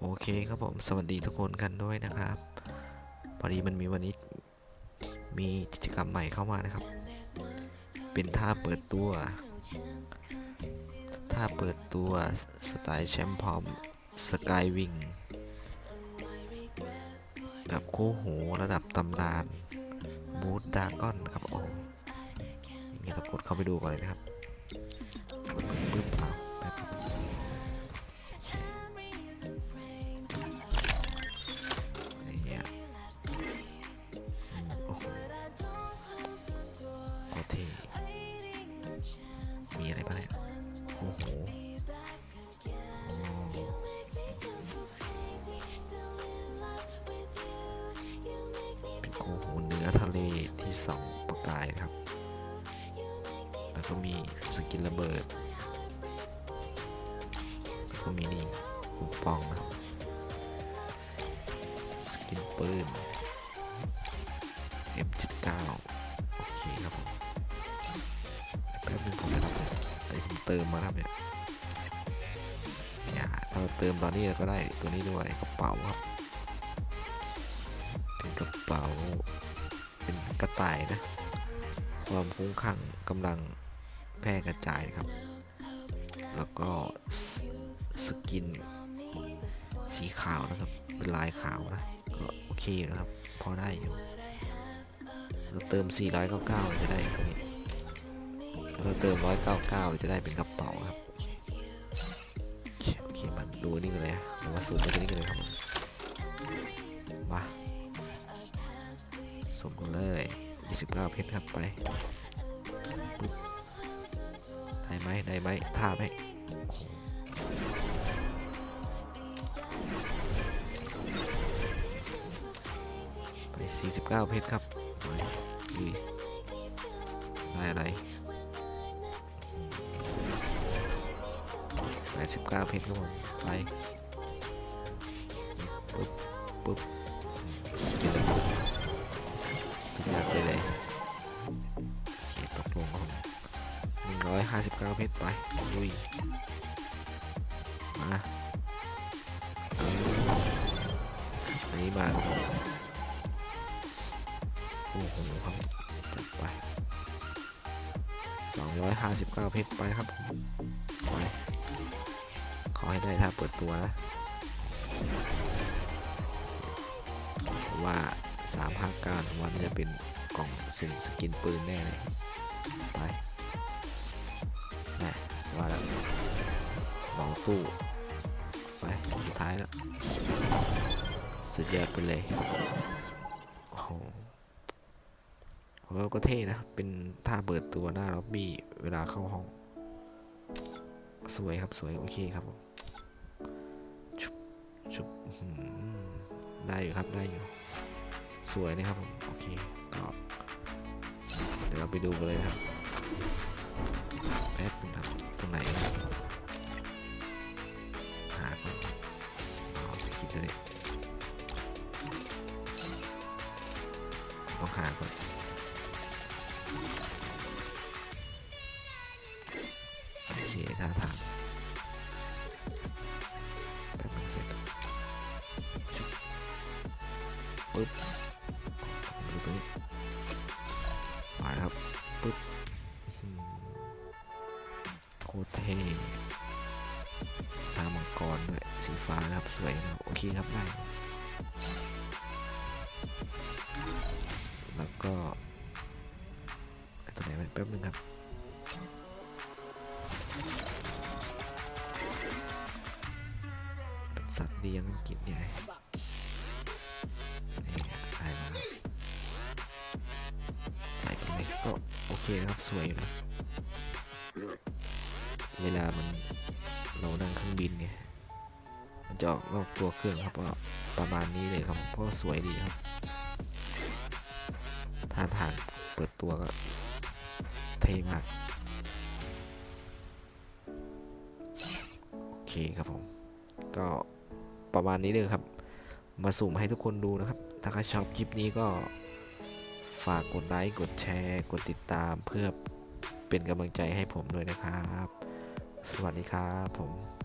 โอเคครับผมสวัสดีทุกคนกันด้วยนะครับ พอดีมันมีวันนี้มีกิจกรรมใหม่เข้ามานะครับ เป็นท่าเปิดตัว ท่าเปิดตัวสไตล์แชมป์พอมสกายวิงกับคู่หูระดับตำนานมูดดากอนครับโอ้นี่เรากดเข้าไปดูก่อนเลยนะครับ สองประกายครับ แล้วก็มีสกินระเบิด แล้วก็มีนี่คูปองนะครับ สกินปืน M79 โอเคครับผมแป๊บนึงผมจะรับเนี่ยไอ้ผมเติมมาครับเนี่ยอย่าถ้าเราเติมตอนนี้เราก็ได้ตัวนี้ด้วยกระเป๋าครับ เป็นกระเป๋า เป็นกระต่ายนะ ความคุ้มขังกำลังแพร่กระจายครับ แล้วก็สสกินสีขาวนะครับ เป็นลายขาวนะ ก็โอเคอยู่นะครับ พอได้อยู่เราเติม 499 จะได้ตัวนี้ถ้าเราเติม 199 จะได้เป็นกระเป๋าครับ โอเคมาดูนี่กันเลยนะเรามาสูมไปตัวนี้กันเลยครับ มเลย 29 เพชรครับไปได้ไหมได้ไหมท่าไหมไป 49 เพชรครับไปดูดิได้อะไร89 เพชรครับผมไปปึ๊บปึ๊บ 159 เพชรไปลุยมาอันนี้มาโอ้โหครับจัดไป 259 เพชรไปครับผมไปขอให้ได้ถ้าเปิดตัวนะผมว่า359วันจะเป็นกล่องสุ่มสกินปืนแน่เลยไป ว่าแล้วลองตู้ไปสุดท้ายแล้วสุดยอดไปเลยโอ้โหเออก็เท่นะ เป็นท่าเปิดตัวหน้าล็อบบี้เวลาเข้าห้อง สวยครับสวย โอเคครับผมชุบชุบได้อยู่ครับได้อยู่ สวยนะครับผม โอเคก็เดี๋ยวเราไปดูกันเลยครับแป๊บนึงครับ ไหนครับหาก่อนเอาสกินตัวนี้ต้องหาก่อนโอเคท่าทางแป๊บนึงเสร็จชุบปึ๊บดูตรงนี้ ตรเท่ตามังกรด้วยสีฟ้าครับสวยนะครับโอเคครับได้แล้วก็ตัวไหนมันแป๊บนึงครับเป็นสัตว์เลี้ยงกินใหญ่นี่ได้มาครับใส่ไปเลยก็โอเคครับสวยอยู่นะ เวลามันเรานั่งเครื่องบินไงมันจะออกนอกตัวเครื่องครับก็ประมาณนี้เลยครับเพราะสวยดีครับท่าทางเปิดตัวก็เท่มากโอเคครับผมก็ประมาณนี้เลยครับ มาสุ่มให้ทุกคนดูนะครับ ถ้าใครชอบคลิปนี้ก็ฝากกดไลค์ กดแชร์ กดติดตามเพื่อเป็นกำลังใจให้ผมด้วยนะครับ สวัสดีครับผม